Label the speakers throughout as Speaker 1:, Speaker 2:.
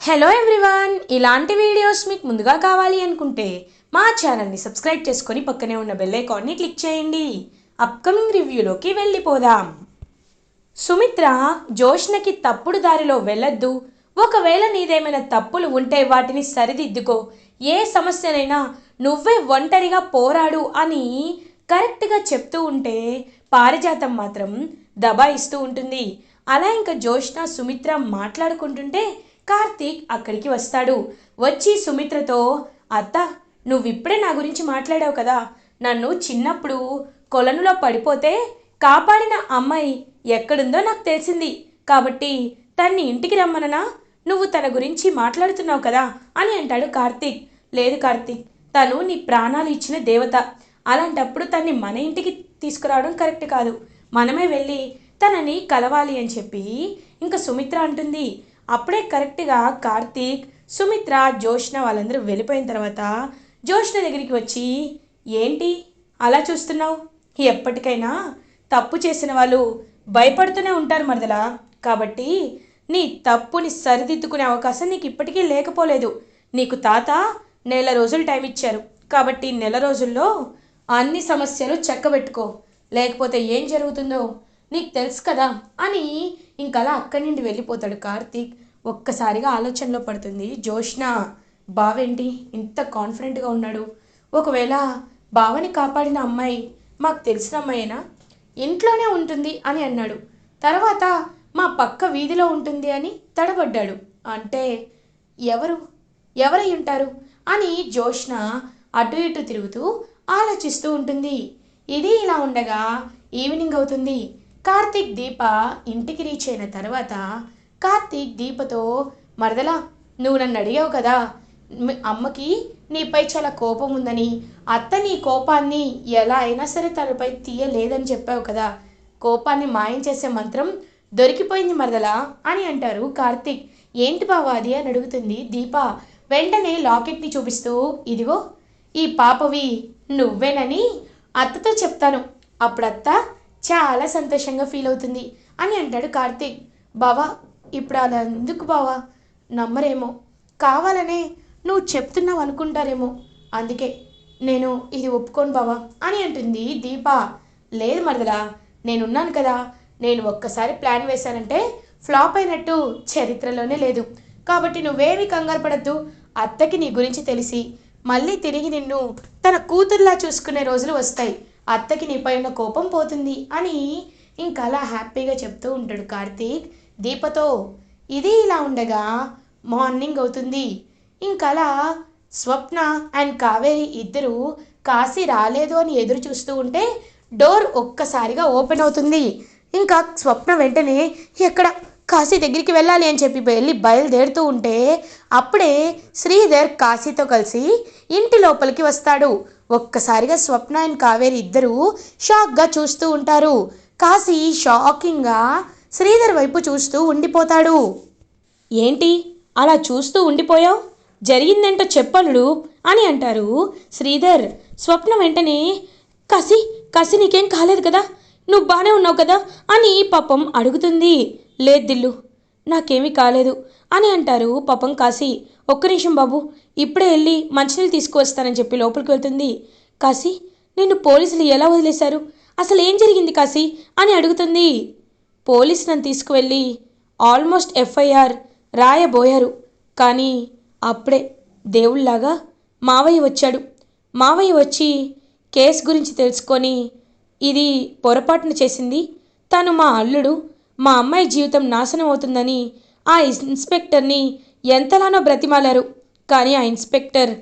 Speaker 1: Hello everyone ఇలాంటి videos మీకు ముందుగా కావాలి అనుకుంటే మా ఛానల్ని సబ్స్క్రైబ్ చేసుకొని పక్కనే ఉన్న బెల్ ఐకాన్ని క్లిక్ చేయండి. అప్కమింగ్ రివ్యూలోకి వెళ్ళిపోదాం. సుమిత్ర జోష్నకి తప్పుడు దారిలో వెళ్ళొద్దు. ఒకవేళ నీదేమైనా తప్పులు ఉంటే వాటిని సరిదిద్దుకో. ఏ సమస్యనైనా నువ్వే ఒంటరిగా పోరాడు అని కరెక్ట్గా చెప్తూ ఉంటే పారిజాతం మాత్రం దబాయిస్తూ ఉంటుంది. అలా ఇంకా జోష్న సుమిత్ర మాట్లాడుకుంటుంటే కార్తీక్ అక్కడికి వస్తాడు. వచ్చి సుమిత్రతో అత్త నువ్విప్పుడే నా గురించి మాట్లాడావు కదా. నన్ను చిన్నప్పుడు కొలనులో పడిపోతే కాపాడిన అమ్మాయి ఎక్కడుందో నాకు తెలిసింది. కాబట్టి తన్ని ఇంటికి రమ్మననా? నువ్వు తన గురించి మాట్లాడుతున్నావు కదా అని అంటాడు కార్తీక్. లేదు కార్తీక్ తను నీ ప్రాణాలు ఇచ్చిన దేవత. అలాంటప్పుడు తన్ని మన ఇంటికి తీసుకురావడం కరెక్ట్ కాదు. మనమే వెళ్ళి తనని కలవాలి అని చెప్పి ఇంకా సుమిత్ర అంటుంది. అప్పుడే కరెక్ట్గా కార్తీక్ సుమిత్ర జోష్న వాళ్ళందరూ వెళ్ళిపోయిన తర్వాత జోష్న దగ్గరికి వచ్చి ఏంటి? అలా చూస్తున్నావు? ఎప్పటికైనా తప్పు చేసిన వాళ్ళు భయపడుతూనే ఉంటారు మరదలా. కాబట్టి నీ తప్పుని సరిదిద్దుకునే అవకాశం నీకు ఇప్పటికీ లేకపోలేదు. నీకు తాత నెల రోజులు టైం ఇచ్చారు. కాబట్టి నెల రోజుల్లో అన్ని సమస్యలు చెక్కబెట్టుకో. లేకపోతే ఏం జరుగుతుందో నీకు తెలుసు కదా అని ఇంకలా అక్కడి నుండి వెళ్ళిపోతాడు కార్తీక్. ఒక్కసారిగా ఆలోచనలో పడుతుంది జోష్న బావేంటి? ఇంత కాన్ఫిడెంట్గా ఉన్నాడు. ఒకవేళ బావని కాపాడిన అమ్మాయి మాకు తెలిసిన అమ్మాయేనా? ఇంట్లోనే ఉంటుంది అని అన్నాడు. తర్వాత మా పక్క వీధిలో ఉంటుంది అని తడబడ్డాడు. అంటే ఎవరు? ఎవరై ఉంటారు? అని జోష్న అటు ఇటు తిరుగుతూ ఆలోచిస్తూ ఉంటుంది. ఇది ఇలా ఉండగా ఈవినింగ్ అవుతుంది. కార్తీక్ దీప ఇంటికి రీచ్ అయిన తర్వాత కార్తీక్ దీపతో మరదలా నువ్వు నన్ను అడిగావు కదా అమ్మకి నీపై చాలా కోపం ఉందని అత్త నీ కోపాన్ని ఎలా అయినా సరే తనపై తీయలేదని చెప్పావు కదా కోపాన్ని మాయం చేసే మంత్రం దొరికిపోయింది మరదలా అని అంటారు కార్తీక్. ఏంటి బావా అది? అని అడుగుతుంది దీప. వెంటనే లాకెట్ని చూపిస్తూ ఇదిగో ఈ పాపవి నువ్వేనని అత్తతో చెప్తాను. అప్పుడు అత్త చాలా సంతోషంగా ఫీల్ అవుతుంది అని అంటాడు కార్తీక్. బావా ఇప్పుడు అలా ఎందుకు బావా? నమ్మరేమో. కావాలనే నువ్వు చెప్తున్నావు అనుకుంటారేమో. అందుకే నేను ఇది ఒప్పుకోను బావా అని అంటుంది దీప. లేదు మరదలా నేనున్నాను కదా. నేను ఒక్కసారి ప్లాన్ వేశానంటే ఫ్లాప్ అయినట్టు చరిత్రలోనే లేదు. కాబట్టి నువ్వేమి కంగారు పడద్దు. అత్తకి నీ గురించి తెలిసి మళ్ళీ తిరిగి నిన్ను తన కూతుర్లా చూసుకునే రోజులు వస్తాయి. అత్తకి నీపై ఉన్న కోపం పోతుంది అని ఇంకా అలా హ్యాపీగా చెప్తూ ఉంటాడు కార్తీక్. దీపతో ఇది ఇలా ఉండగా మార్నింగ్ అవుతుంది. ఇంకలా స్వప్న అండ్ కావేరి ఇద్దరు కాశీ రాలేదు అని ఎదురు చూస్తూ ఉంటే డోర్ ఒక్కసారిగా ఓపెన్ అవుతుంది. ఇంకా స్వప్న వెంటనే ఎక్కడ కాశీ దగ్గరికి వెళ్ళాలి అని చెప్పి వెళ్ళి బయలుదేరుతూ ఉంటే అప్పుడే శ్రీధర్ కాశీతో కలిసి ఇంటి లోపలికి వస్తాడు. ఒక్కసారిగా స్వప్న అండ్ కావేరి ఇద్దరూ షాక్గా చూస్తూ ఉంటారు. కాశీ షాకింగ్గా శ్రీధర్ వైపు చూస్తూ ఉండిపోతాడు. ఏంటి? అలా చూస్తూ ఉండిపోయావు? జరిగిందంటో చెప్పనుడు అని అంటారు శ్రీధర్. స్వప్న వెంటనే కసి కసి నీకేం కాలేదు కదా? నువ్వు బాగానే ఉన్నావు కదా? అని పాపం అడుగుతుంది. లేదు దిల్లు నాకేమీ కాలేదు అని అంటారు పాపం కాశీ. ఒక్క నిమిషం బాబు ఇప్పుడే వెళ్ళి మంచినీళ్ళు తీసుకువస్తానని చెప్పి లోపలికి వెళ్తుంది. కాశీ నిన్ను పోలీసులు ఎలా వదిలేశారు? అసలు ఏం జరిగింది కాశీ? అని అడుగుతుంది. పోలీసు నన్ను తీసుకువెళ్ళి ఆల్మోస్ట్ ఎఫ్ఐఆర్ రాయబోయారు. కానీ అప్పుడే దేవుళ్ళాగా మావయ్య వచ్చాడు. మావయ్య వచ్చి కేసు గురించి తెలుసుకొని ఇది పొరపాటున చేసింది. తను మా అల్లుడు మా అమ్మాయి జీవితం నాశనం అవుతుందని ఆ ఇన్స్పెక్టర్ని ఎంతలానో బ్రతిమాలారు. కానీ ఆ ఇన్స్పెక్టర్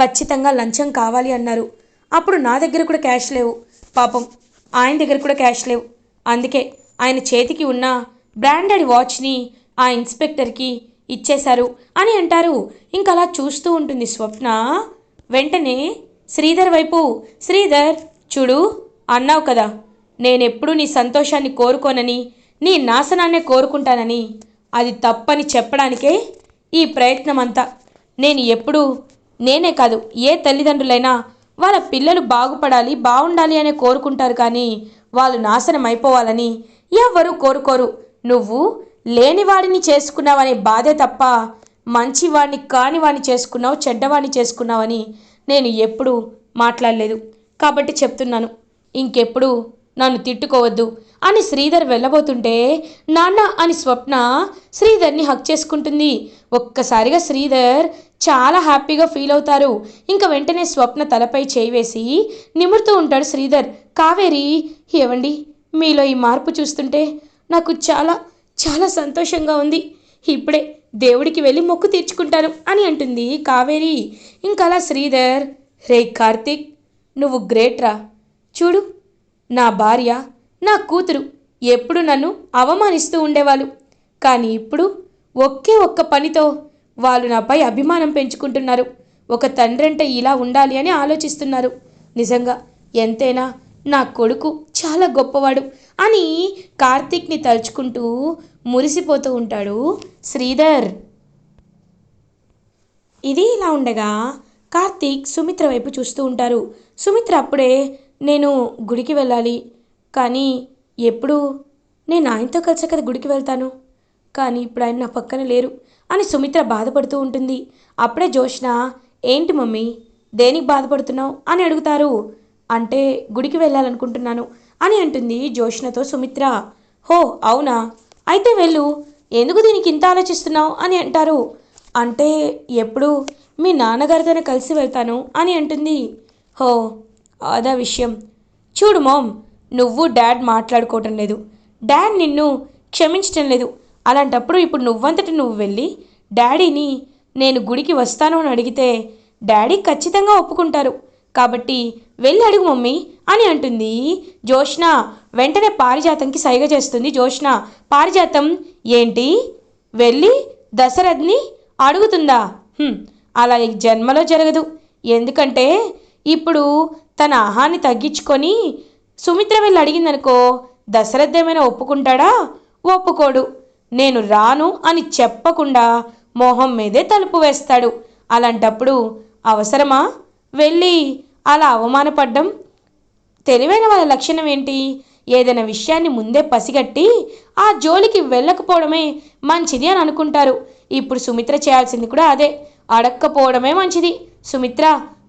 Speaker 1: ఖచ్చితంగా లంచం కావాలి అన్నారు. అప్పుడు నా దగ్గర కూడా క్యాష్ లేవు. పాపం ఆయన దగ్గర కూడా క్యాష్ లేవు. అందుకే ఆయన చేతికి ఉన్న బ్రాండెడ్ వాచ్ని ఆ ఇన్స్పెక్టర్కి ఇచ్చేశారు అని అంటారు. ఇంకా అలా చూస్తూ ఉంటుంది స్వప్న. వెంటనే శ్రీధర్ వైపు శ్రీధర్ చూడు అన్నావు కదా నేనెప్పుడూ నీ సంతోషాన్ని కోరుకోనని నీ నాశనాన్నే కోరుకుంటానని అది తప్పని చెప్పడానికే ఈ ప్రయత్నం అంతా నేను ఎప్పుడూ నేనే కాదు ఏ తల్లిదండ్రులైనా వాళ్ళ పిల్లలు బాగుపడాలి బాగుండాలి అనే కోరుకుంటారు కానీ వాళ్ళు నాశనం అయిపోవాలని ఎవ్వరూ కోరుకోరు. నువ్వు లేనివాడిని చేసుకున్నావనే బాధే తప్ప మంచివాడిని కానివాడిని చేసుకున్నావు చెడ్డవాడిని చేసుకున్నావని నేను ఎప్పుడూ మాట్లాడలేదు. కాబట్టి చెప్తున్నాను ఇంకెప్పుడు నన్ను తిట్టుకోవద్దు అని శ్రీధర్ వెళ్ళబోతుంటే నాన్న అని స్వప్న శ్రీధర్ని హక్ చేసుకుంటుంది. ఒక్కసారిగా శ్రీధర్ చాలా హ్యాపీగా ఫీల్ అవుతారు. ఇంకా వెంటనే స్వప్న తలపై చేయి వేసి నిమురుతూ ఉంటాడు శ్రీధర్. కావేరి ఏవండి? మీలో ఈ మార్పు చూస్తుంటే నాకు చాలా చాలా సంతోషంగా ఉంది. ఇప్పుడే దేవుడికి వెళ్ళి మొక్కు తీర్చుకుంటాను అని అంటుంది కావేరి. ఇంకలా శ్రీధర్ రే కార్తీక్ నువ్వు గ్రేట్ రా చూడు నా భార్య నా కూతురు ఎప్పుడు నన్ను అవమానిస్తూ ఉండేవాళ్ళు. కానీ ఇప్పుడు ఒకే ఒక్క పనితో వాళ్ళు నాపై అభిమానం పెంచుకుంటున్నారు. ఒక తండ్రి అంటే ఇలా ఉండాలి అని ఆలోచిస్తున్నారు. నిజంగా ఎంతైనా నా కొడుకు చాలా గొప్పవాడు అని కార్తీక్ని తలుచుకుంటూ మురిసిపోతూ ఉంటాడు శ్రీధర్. ఇది ఇలా ఉండగా కార్తీక్ సుమిత్ర వైపు చూస్తూ ఉంటారు. సుమిత్ర అప్పుడే నేను గుడికి వెళ్ళాలి. కానీ ఎప్పుడు? నేను ఆయనతో కలిసే కదా గుడికి వెళ్తాను. కానీ ఇప్పుడు ఆయన నా పక్కన లేరు అని సుమిత్ర బాధపడుతూ ఉంటుంది. అప్పుడే జోష్న ఏంటి మమ్మీ దేనికి బాధపడుతున్నావు? అని అడుగుతారు. అంటే గుడికి వెళ్ళాలనుకుంటున్నాను అని అంటుంది జోష్నతో సుమిత్ర. హో అవునా? అయితే వెళ్ళు. ఎందుకు దీనికి ఇంత ఆలోచిస్తున్నావు? అని అంటారు. అంటే ఎప్పుడు? మీ నాన్నగారితోనే కలిసి వెళ్తాను అని అంటుంది. హో అదా విషయం. చూడు మామ్ నువ్వు డాడ్ మాట్లాడుకోవటం లేదు. డాడ్ నిన్ను క్షమించటం లేదు. అలాంటప్పుడు ఇప్పుడు నువ్వంతటి నువ్వు వెళ్ళి డాడీని నేను గుడికి వస్తాను అని అడిగితే డాడీ ఖచ్చితంగా ఒప్పుకుంటారు. కాబట్టి వెళ్ళి అడుగు మమ్మీ అని అంటుంది. జోష్న వెంటనే పారిజాతంకి సైగ చేస్తుంది. జోష్న పారిజాతం ఏంటి? వెళ్ళి దశరథ్ని అడుగుతుందా? అలా జన్మలో జరగదు. ఎందుకంటే ఇప్పుడు తన ఆహాన్ని తగ్గించుకొని సుమిత్ర వెళ్ళి అడిగిందనుకో దశరథ్ ఏమైనా ఒప్పుకుంటాడా? ఒప్పుకోడు. నేను రాను అని చెప్పకుండా మొహం మీదే తలుపు వేస్తాడు. అలాంటప్పుడు అవసరమా? వెళ్ళి అలా అవమానపడ్డం తెలివైన వాళ్ళ లక్షణం ఏంటి? ఏదైనా విషయాన్ని ముందే పసిగట్టి ఆ జోలికి వెళ్ళకపోవడమే మంచిది అని అనుకుంటారు. ఇప్పుడు సుమిత్ర చేయాల్సింది కూడా అదే. అడక్కపోవడమే మంచిది. సుమిత్ర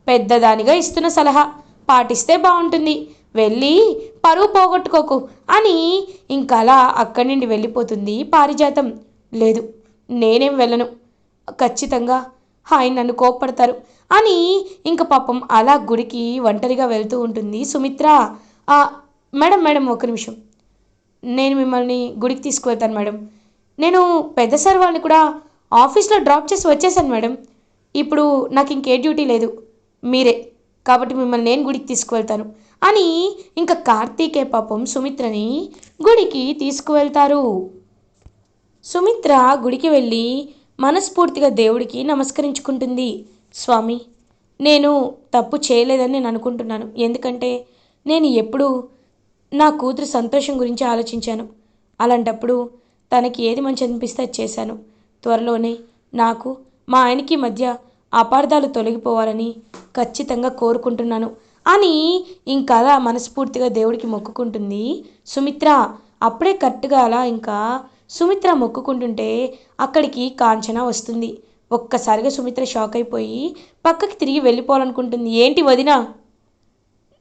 Speaker 1: పెద్దదానిగా ఇస్తున్న సలహా. పాటిస్తే బాగుంటుంది. వెళ్ళి పరువు పోగొట్టుకోకు అని ఇంకలా అలా అక్కడి నుండి వెళ్ళిపోతుంది పారిజాతం. లేదు నేనేం వెళ్ళను. ఖచ్చితంగా హాయ్ నన్ను కోప్పడతారు అని ఇంక పాపం అలా గుడికి ఒంటరిగా వెళ్తూ ఉంటుంది సుమిత్ర. మేడం మేడం ఒక నిమిషం. నేను మిమ్మల్ని గుడికి తీసుకువెళ్తాను మేడం. నేను పెద్ద సార్ వాళ్ళని కూడా ఆఫీస్లో డ్రాప్ చేసి వచ్చేసాను మేడం. ఇప్పుడు నాకు ఇంకే డ్యూటీ లేదు. మీరే. కాబట్టి మిమ్మల్ని నేను గుడికి తీసుకువెళ్తాను. అని ఇంకా కార్తీకే పాపం సుమిత్రని గుడికి తీసుకువెళ్తారు. సుమిత్ర గుడికి వెళ్ళి మనస్ఫూర్తిగా దేవుడికి నమస్కరించుకుంటుంది. స్వామి నేను తప్పు చేయలేదని నేను అనుకుంటున్నాను. ఎందుకంటే నేను ఎప్పుడూ నా కూతురు సంతోషం గురించి ఆలోచించాను. అలాంటప్పుడు తనకి ఏది మంచి అనిపిస్తే అది చేశాను. త్వరలోనే నాకు మా ఆయనకి మధ్య అపార్థాలు తొలగిపోవాలని ఖచ్చితంగా కోరుకుంటున్నాను. అని ఇంకా అలా మనస్ఫూర్తిగా దేవుడికి మొక్కుకుంటుంది. సుమిత్ర అప్పుడే కరెక్ట్గా అలా ఇంకా సుమిత్ర మొక్కుకుంటుంటే అక్కడికి కాంచన వస్తుంది. ఒక్కసారిగా సుమిత్ర షాక్ అయిపోయి పక్కకి తిరిగి వెళ్ళిపోవాలనుకుంటుంది. ఏంటి వదినా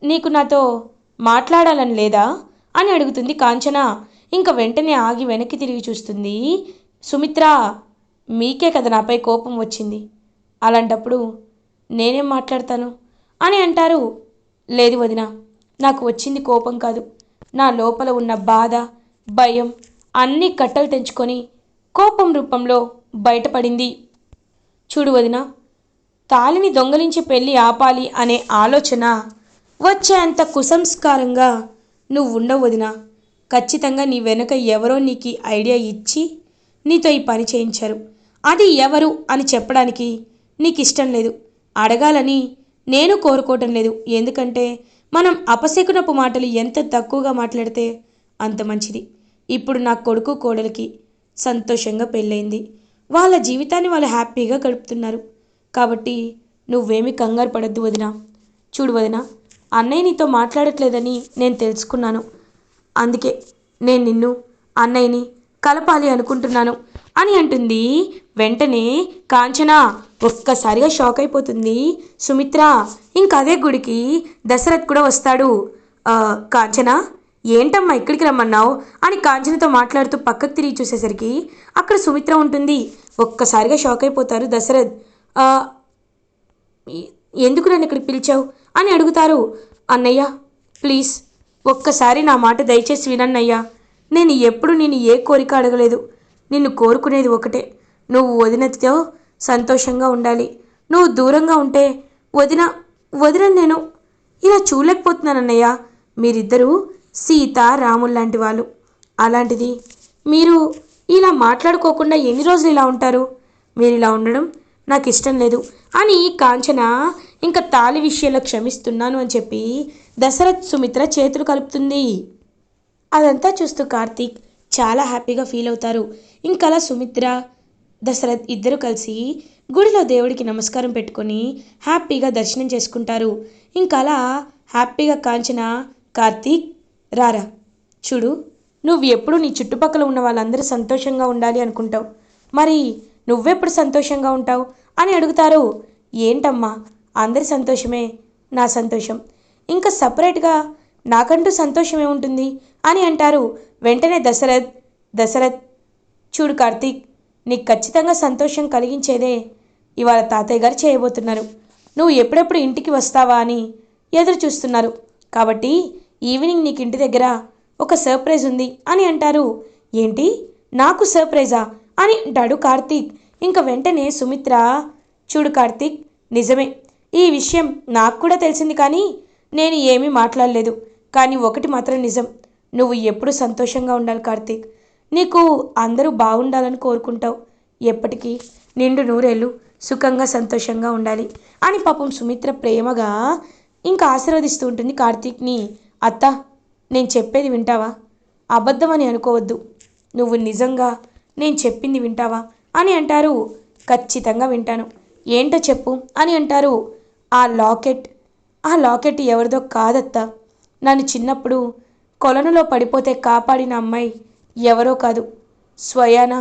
Speaker 1: నీకు నాతో మాట్లాడాలని లేదా? అని అడుగుతుంది కాంచన. ఇంకా వెంటనే ఆగి వెనక్కి తిరిగి చూస్తుంది. సుమిత్ర మీకే కదా నాపై కోపం వచ్చింది. అలాంటప్పుడు నేనేం మాట్లాడతాను? అని అంటారు. లేదు వదిన నాకు వచ్చింది కోపం కాదు. నా లోపల ఉన్న బాధ భయం అన్ని కట్టలు తెంచుకొని కోపం రూపంలో బయటపడింది. చూడు వదిన తాలిని దొంగలించి పెళ్ళి ఆపాలి అనే ఆలోచన వచ్చేంత కుసంస్కారంగా నువ్వు ఉండవు వదినా. ఖచ్చితంగా నీ వెనుక ఎవరో నీకు ఐడియా ఇచ్చి నీతో ఈ పని చేయించారు. అది ఎవరు అని చెప్పడానికి నీకు ఇష్టం లేదు. అడగాలని నేను కోరుకోవటం లేదు. ఎందుకంటే మనం అపశకునపు మాటలు ఎంత తక్కువగా మాట్లాడితే అంత మంచిది. ఇప్పుడు నా కొడుకు కోడలికి సంతోషంగా పెళ్ళైంది వాళ్ళ జీవితాన్ని వాళ్ళు హ్యాపీగా గడుపుతున్నారు. కాబట్టి నువ్వేమి కంగారు పడద్దు వదినా. చూడు వదినా అన్నయ్య నీతో మాట్లాడట్లేదని నేను తెలుసుకున్నాను. అందుకే నేను నిన్ను అన్నయ్యని కలపాలి అనుకుంటున్నాను. అని అంటుంది. వెంటనే కాంచన ఒక్కసారిగా షాక్ అయిపోతుంది. సుమిత్ర ఇంకా అదే గుడికి దశరథ్ కూడా వస్తాడు. కాంచన ఏంటమ్మా ఇక్కడికి రమ్మన్నావు? అని కాంచనతో మాట్లాడుతూ పక్కకు తిరిగి చూసేసరికి అక్కడ సుమిత్ర ఉంటుంది. ఒక్కసారిగా షాక్ అయిపోతారు దశరథ్. ఎందుకు నన్ను ఇక్కడికి పిలిచావు? అని అడుగుతారు. అన్నయ్య ప్లీజ్ ఒక్కసారి నా మాట దయచేసి వినన్నయ్యా. నేను ఎప్పుడు నేను ఏ కోరిక అడగలేదు. నిన్ను కోరుకునేది ఒకటే. నువ్వు వదినతో సంతోషంగా ఉండాలి. నువ్వు దూరంగా ఉంటే వదిన వదిన నేను ఇలా చూడలేకపోతున్నానన్నయ్య. మీరిద్దరూ సీత రాములు లాంటి వాళ్ళు. అలాంటిది మీరు ఇలా మాట్లాడుకోకుండా ఎన్ని రోజులు ఇలా ఉంటారు? మీరు ఇలా ఉండడం నాకు ఇష్టం లేదు. అని కాంచన ఇంకా తాలి విషయంలో క్షమిస్తున్నాను అని చెప్పి దశరథ్ సుమిత్ర చేతులు కలుపుతుంది. అదంతా చూస్తూ కార్తీక్ చాలా హ్యాపీగా ఫీల్ అవుతారు. ఇంకలా సుమిత్ర దశరథ్ ఇద్దరు కలిసి గుడిలో దేవుడికి నమస్కారం పెట్టుకొని హ్యాపీగా దర్శనం చేసుకుంటారు. ఇంకలా హ్యాపీగా కాంచిన కార్తీక్ రారా చూడు నువ్వు ఎప్పుడు నీ చుట్టుపక్కల ఉన్న వాళ్ళందరూ సంతోషంగా ఉండాలి అనుకుంటావు. మరి నువ్వెప్పుడు సంతోషంగా ఉంటావు? అని అడుగుతారు. ఏంటమ్మా అందరి సంతోషమే నా సంతోషం. ఇంకా సపరేట్గా నాకంటూ సంతోషమే ఉంటుంది అని అంటారు. వెంటనే దశరథ్ దశరథ్ చూడు కార్తీక్ నీకు ఖచ్చితంగా సంతోషం కలిగించేదే ఇవాళ తాతయ్య గారు చేయబోతున్నారు. నువ్వు ఎప్పుడెప్పుడు ఇంటికి వస్తావా అని ఎదురు చూస్తున్నారు. కాబట్టి ఈవినింగ్ నీకు ఇంటి దగ్గర ఒక సర్ప్రైజ్ ఉంది అని అంటారు. ఏంటి? నాకు సర్ప్రైజా అని అంటాడు కార్తీక్. ఇంకా వెంటనే సుమిత్ర చూడు కార్తీక్ నిజమే ఈ విషయం నాకు కూడా తెలిసింది కానీ నేను ఏమీ మాట్లాడలేదు. కానీ ఒకటి మాత్రం నిజం. నువ్వు ఎప్పుడు సంతోషంగా ఉండాలి కార్తీక్. నీకు అందరూ బాగుండాలని కోరుకుంటావు. ఎప్పటికీ నిండు నూరేళ్ళు సుఖంగా సంతోషంగా ఉండాలి. అని పాపం సుమిత్ర ప్రేమగా ఇంకా ఆశీర్వదిస్తూ ఉంటుంది కార్తీక్ని. అత్త నేను చెప్పేది వింటావా? అబద్ధం అని అనుకోవద్దు. నువ్వు నిజంగా నేను చెప్పింది వింటావా? అని అంటారు. ఖచ్చితంగా వింటాను. ఏంటో చెప్పు అని అంటారు. ఆ లాకెట్ ఆ లాకెట్ ఎవరిదో కాదత్తా. నన్ను చిన్నప్పుడు కొలనులో పడిపోతే కాపాడిన అమ్మాయి ఎవరో కాదు స్వయాన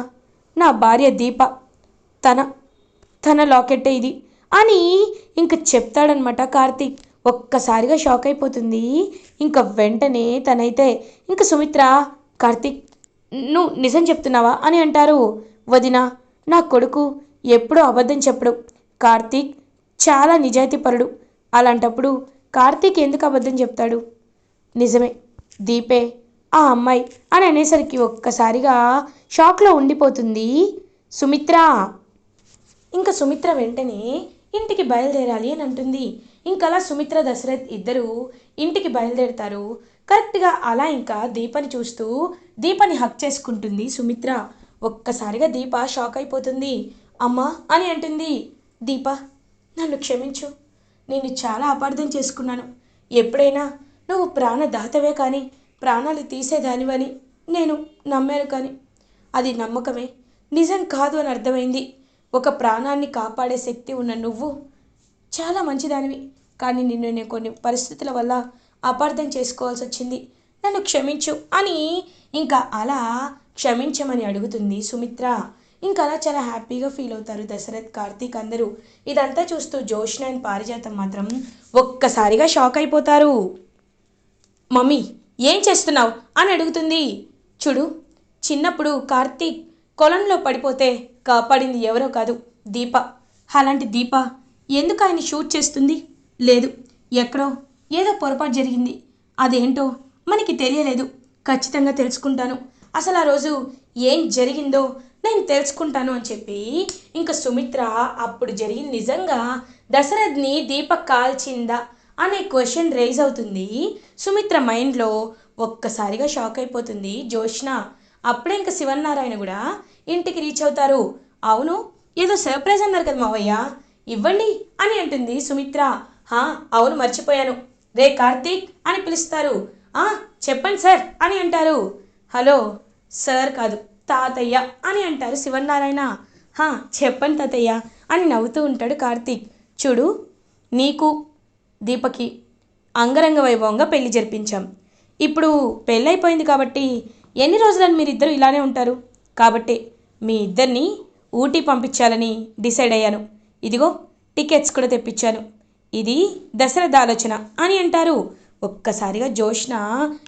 Speaker 1: నా భార్య దీప. తన తన లాకెట్టే ఇది. అని ఇంక చెప్తాడనమాట కార్తీక్ ఒక్కసారిగా షాక్ అయిపోతుంది. ఇంకా వెంటనే తనైతే ఇంక సుమిత్ర కార్తీక్ నువ్వు నిజం చెప్తున్నావా? అని అంటారు. వదిన నా కొడుకు ఎప్పుడూ అబద్ధం చెప్పడు. కార్తీక్ చాలా నిజాయితీపరుడు. అలాంటప్పుడు కార్తీక్ ఎందుకు అబద్ధం చెప్తాడు? నిజమే. దీపే ఆ అమ్మాయి అని అనేసరికి ఒక్కసారిగా షాక్లో ఉండిపోతుంది సుమిత్ర. ఇంకా సుమిత్ర వెంటనే ఇంటికి బయలుదేరాలి అని అంటుంది. ఇంకలా సుమిత్ర దశరథ్ ఇద్దరు ఇంటికి బయలుదేరుతారు. కరెక్ట్గా అలా ఇంకా దీపని చూస్తూ దీపని హక్ చేసుకుంటుంది సుమిత్ర. ఒక్కసారిగా దీప షాక్ అయిపోతుంది. అమ్మా అని అంటుంది. దీప నన్ను క్షమించు. నేను చాలా అపార్థం చేసుకున్నాను. ఎప్పుడైనా నువ్వు ప్రాణదాతవే కానీ ప్రాణాలు తీసేదానివని నేను నమ్మాను కానీ. అది నమ్మకమే. నిజం కాదు అని అర్థమైంది. ఒక ప్రాణాన్ని కాపాడే శక్తి ఉన్న నువ్వు చాలా మంచిదానివి. కానీ నిన్ను నేను కొన్ని పరిస్థితుల వల్ల అపార్థం చేసుకోవాల్సి వచ్చింది నన్ను క్షమించు అని ఇంకా అలా క్షమించమని అడుగుతుంది సుమిత్ర. ఇంకా అలా చాలా హ్యాపీగా ఫీల్ అవుతారు దశరథ్ కార్తీక్ అందరూ. ఇదంతా చూస్తూ జోష్ అండ్ పారిజాతం మాత్రం ఒక్కసారిగా షాక్ అయిపోతారు. మమ్మీ ఏం చేస్తున్నావు? అని అడుగుతుంది. చూడు చిన్నప్పుడు కార్తీక్ కొలంలో పడిపోతే కాపాడింది ఎవరో కాదు దీప. అలాంటి దీప ఎందుకు ఆయన షూట్ చేస్తుంది? లేదు ఎక్కడో ఏదో పొరపాటు జరిగింది. అదేంటో మనకి తెలియలేదు. ఖచ్చితంగా తెలుసుకుంటాను. అసలు ఆ రోజు ఏం జరిగిందో నేను తెలుసుకుంటాను అని చెప్పి ఇంకా సుమిత్ర అప్పుడు జరిగింది నిజంగా దశరథ్ని దీప కాల్చిందా? అనే క్వశ్చన్ రైజ్ అవుతుంది. సుమిత్ర మైండ్లో ఒక్కసారిగా షాక్ అయిపోతుంది. జోష్న అప్పుడే ఇంకా శివన్నారాయణ కూడా ఇంటికి రీచ్ అవుతారు. అవును ఏదో సర్ప్రైజ్ అన్నారు కదా మావయ్య. ఇవ్వండి అని అంటుంది సుమిత్ర. హా అవును మర్చిపోయాను. రే కార్తీక్ అని పిలుస్తారు. ఆ చెప్పండి సార్ అని అంటారు. హలో సార్ కాదు తాతయ్య అని అంటారు శివనారాయణ హా చెప్పండి తాతయ్య అని నవ్వుతూ ఉంటాడు కార్తీక్. చూడు నీకు దీపకి అంగరంగ వైభవంగా పెళ్ళి జరిపించాం. ఇప్పుడు పెళ్ళైపోయింది కాబట్టి ఎన్ని రోజులని మీరిద్దరూ ఇలానే ఉంటారు? కాబట్టి మీ ఇద్దరిని ఊటీ పంపించాలని డిసైడ్ అయ్యాను. ఇదిగో టికెట్స్ కూడా తెప్పించాను. ఇది దశరథ ఆలోచన అని అంటారు. ఒక్కసారిగా జోష్న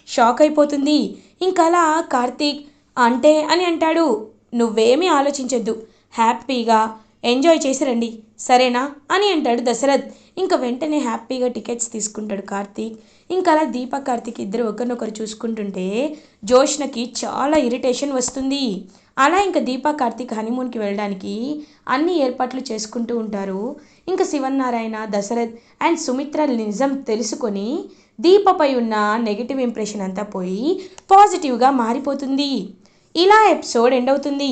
Speaker 1: షాక్ అయిపోతుంది. ఇంకలా కార్తీక్ అంటే అని అంటాడు. నువ్వేమీ ఆలోచించొద్దు. హ్యాపీగా ఎంజాయ్ చేసి రండి. సరేనా? అని అంటాడు దశరథ్. ఇంకా వెంటనే హ్యాపీగా టికెట్స్ తీసుకుంటాడు కార్తీక్. ఇంకా అలా దీప కార్తీక్ ఇద్దరు ఒకరినొకరు చూసుకుంటుంటే జోష్నకి చాలా ఇరిటేషన్ వస్తుంది. అలా ఇంకా దీపా కార్తీక్ హనీమూన్కి వెళ్ళడానికి అన్ని ఏర్పాట్లు చేసుకుంటూ ఉంటారు. ఇంకా శివన్నారాయణ దశరథ్ అండ్ సుమిత్ర నిజం తెలుసుకొని దీపపై ఉన్న నెగిటివ్ ఇంప్రెషన్ అంతా పోయి పాజిటివ్గా మారిపోతుంది. ఇలా ఎపిసోడ్ ఎండ్ అవుతుంది.